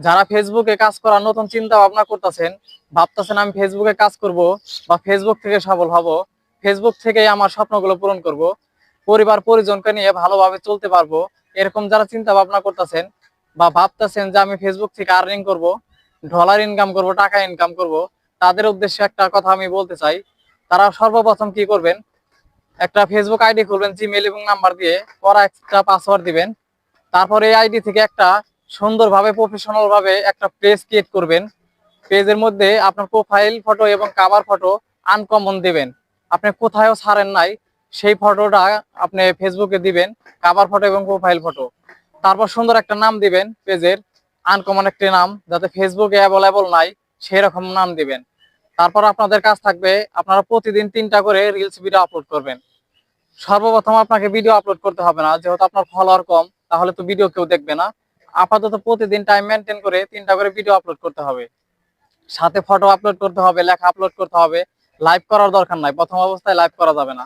যারা ফেসবুকে কাজ করার নতুন চিন্তা ভাবনা করতেছেন, ভাবতেছেন আমি ফেসবুকে কাজ করব বা ফেসবুক থেকে সফল হব ফেসবুক থেকেই আমার স্বপ্নগুলো পূরণ করব, পরিবার পরিজনকে নিয়ে ভালোভাবে চলতে পারব, এরকম যারা চিন্তা ভাবনা করতেছেন বা ভাবতেছেন যে আমি ফেসবুক থেকে আর্নিং করব ডলার ইনকাম করব, টাকা ইনকাম করব, তাদের উদ্দেশ্যে একটা কথা আমি বলতে চাই। তারা সর্বপ্রথম কি করবেন? একটা ফেসবুক আইডি খুলবেন জিমেল এবং নাম্বার দিয়ে করা একটা পাসওয়ার্ড দিবেন। তারপরে এই আইডি থেকে একটা সুন্দরভাবে প্রফেশনাল ভাবে একটা পেজ ক্রিয়েট করবেন। পেজের মধ্যে আপনার প্রোফাইল ফটো এবং কাভার ফটো আনকমন দিবেন। আপনি কোথায়ও ছাড়েন নাই, সেই ফটোটা আপনি ফেসবুকে দিবেন কাভার ফটো এবং প্রোফাইল ফটো তারপর সুন্দর একটা নাম দিবেন পেজের আনকমন একটি নাম, যাতে ফেসবুকে অ্যাভেলেবল নাই সেই রকম নাম দিবেন। তারপর আপনাদের কাজ থাকবে, আপনারা প্রতিদিন তিনটা করে রিলস ভিডিও আপলোড করবেন। সর্বপ্রথম আপনাকে ভিডিও আপলোড করতে হবে না, যেহেতু আপনার ফলোয়ার কম, তাহলে তো ভিডিও কেউ দেখবে না। আপাতত প্রতিদিন টাইম মেনটেন করে তিনটা করে ভিডিও আপলোড করতে হবে। সাথে ফটো আপলোড করতে হবে, লেখা আপলোড করতে হবে। লাইভ করার দরকার নাই, প্রথম অবস্থায় লাইভ করা যাবে না।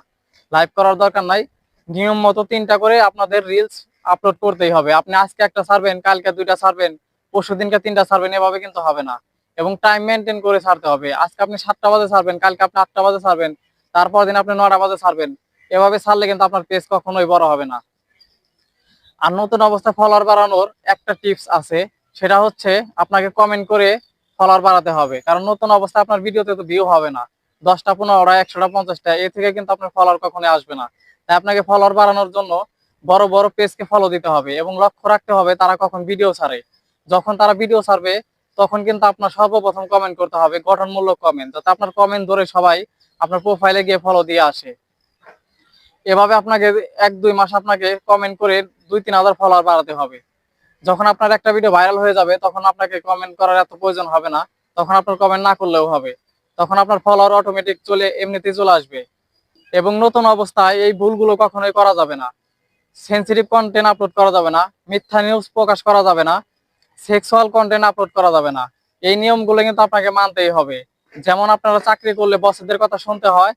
লাইভ করার দরকার নাই, নিয়ম মতো তিনটা করে আপনাদের রিলস আপলোড করতেই হবে। আপনি আজকে একটা ছাড়বেন, কালকে দুইটা ছাড়বেন, পরশু দিনকে তিনটা ছাড়বেন, এভাবে কিন্তু হবে না। এবং টাইম মেনটেন করে ছাড়তে হবে। আজকে আপনি সাতটা বাজে ছাড়বেন, কালকে আপনি আটটা বাজে ছাড়বেন তারপর দিন আপনি নটা বাজে ছাড়বেন। এভাবে ছাড়লে কিন্তু আপনার পেজ কখনোই বড় হবে না। আর নতুন অবস্থায় ফলোয়ার বাড়ানোর একটা টিপস আছে। সেটা হচ্ছে আপনাকে কমেন্ট করে ফলোয়ার বাড়াতে হবে। কারণ নতুন অবস্থায় আপনার ভিডিওতে তো ভিউ হবে না। দশটা, পনেরোটা, একশোটা, পঞ্চাশটা, এ থেকে কিন্তু আপনার ফলোয়ার কখনোই আসবে না। তাই আপনাকে ফলোয়ার বাড়ানোর জন্য বড় বড় পেজকে ফলো দিতে হবে এবং লক্ষ্য রাখতে হবে তারা কখন ভিডিও ছাড়ে। যখন তারা ভিডিও ছাড়বে, তখন কিন্তু আপনার সর্বপ্রথম কমেন্ট করতে হবে গঠনমূলক কমেন্ট যাতে আপনার কমেন্ট ধরে সবাই আপনার প্রোফাইলে গিয়ে ফলো দিয়ে আসে। এভাবে আপনাকে এক, দুই মাস আপনাকে কমেন্ট করে দুই, তিন হাজার ফলোয়ার বাড়াতে হবে। যখন আপনার একটা ভিডিও ভাইরাল হয়ে যাবে, তখন আপনাকে কমেন্ট করার এত প্রয়োজন হবে না। তখন আপনার কমেন্ট না করলেও হবে। তখন আপনার ফলোয়ার অটোমেটিক চলে, এমনিতেই চলে আসবে। এবং নতুন অবস্থায় এই ভুলগুলো কখনোই করা যাবে না। সেন্সিটিভ কন্টেন্ট আপলোড করা যাবে না। মিথ্যা নিউজ প্রকাশ করা যাবে না। সেক্সুয়াল কন্টেন্ট আপলোড করা যাবে না। এই নিয়মগুলো কিন্তু আপনাকে মানতেই হবে। যেমন আপনারা চাকরি করলে বসেদের কথা শুনতে হয়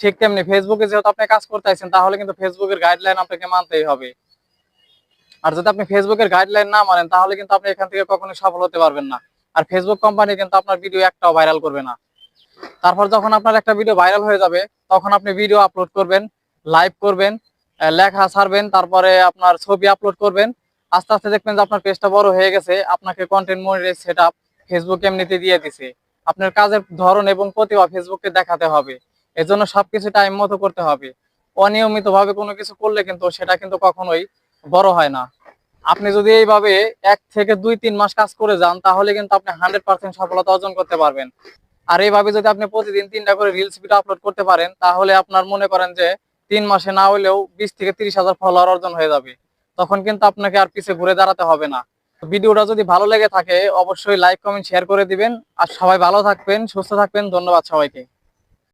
ঠিক তেমনি ফেসবুকে যেহেতু আপনি কাজ করতে আছেন, তাহলে কিন্তু ফেসবুকের গাইডলাইন আপনাকে মানতেই হবে। আর যদি আপনি ফেসবুকের গাইডলাইন না মানেন, তাহলে কিন্তু আপনি এখান থেকে কখনোই সফল হতে পারবেন না। আর ফেসবুক কোম্পানি কিন্তু আপনার ভিডিও একটাও ভাইরাল করবে না। তারপর যখন আপনার একটা ভিডিও ভাইরাল হয়ে যাবে, তখন আপনি ভিডিও আপলোড করবেন লাইভ করবেন লেখা ছাড়বেন, তারপরে আপনার ছবি আপলোড করবেন। আস্তে আস্তে দেখবেন যে আপনার পেজটা বড় হয়ে গেছে, আপনাকে content monetize set up Facebook এমনিতে দিয়ে দিছে। আপনার কাজের ধরন এবং প্রতিভা ফেসবুককে দেখাতে হবে। এজন্য সবকিছু টাইম মতো করতে হবে। অনিয়মিত ভাবে কোনো কিছু করলে কিন্তু সেটা কিন্তু কখনোই বড় হয় না। আপনি যদি এইভাবে এক থেকে দুই, তিন মাস কাজ করে যান, তাহলে কিন্তু আপনি হান্ড্রেড পার্সেন্ট সফলতা অর্জন করতে পারবেন। আর এইভাবে যদি আপনি প্রতিদিন তিনটা করে রিলস ভিডিও আপলোড করতে পারেন, তাহলে আপনার মনে করেন যে তিন মাসে না হলেও বিশ থেকে তিরিশ হাজার ফলোয়ার অর্জন হয়ে যাবে। তখন কিন্তু আপনাকে আর পিছে ঘুরে দাঁড়াতে হবে না। ভিডিওটা যদি ভালো লেগে থাকে, অবশ্যই লাইক কমেন্ট শেয়ার করে দিবেন। আর সবাই ভালো থাকবেন, সুস্থ থাকবেন। ধন্যবাদ সবাইকে।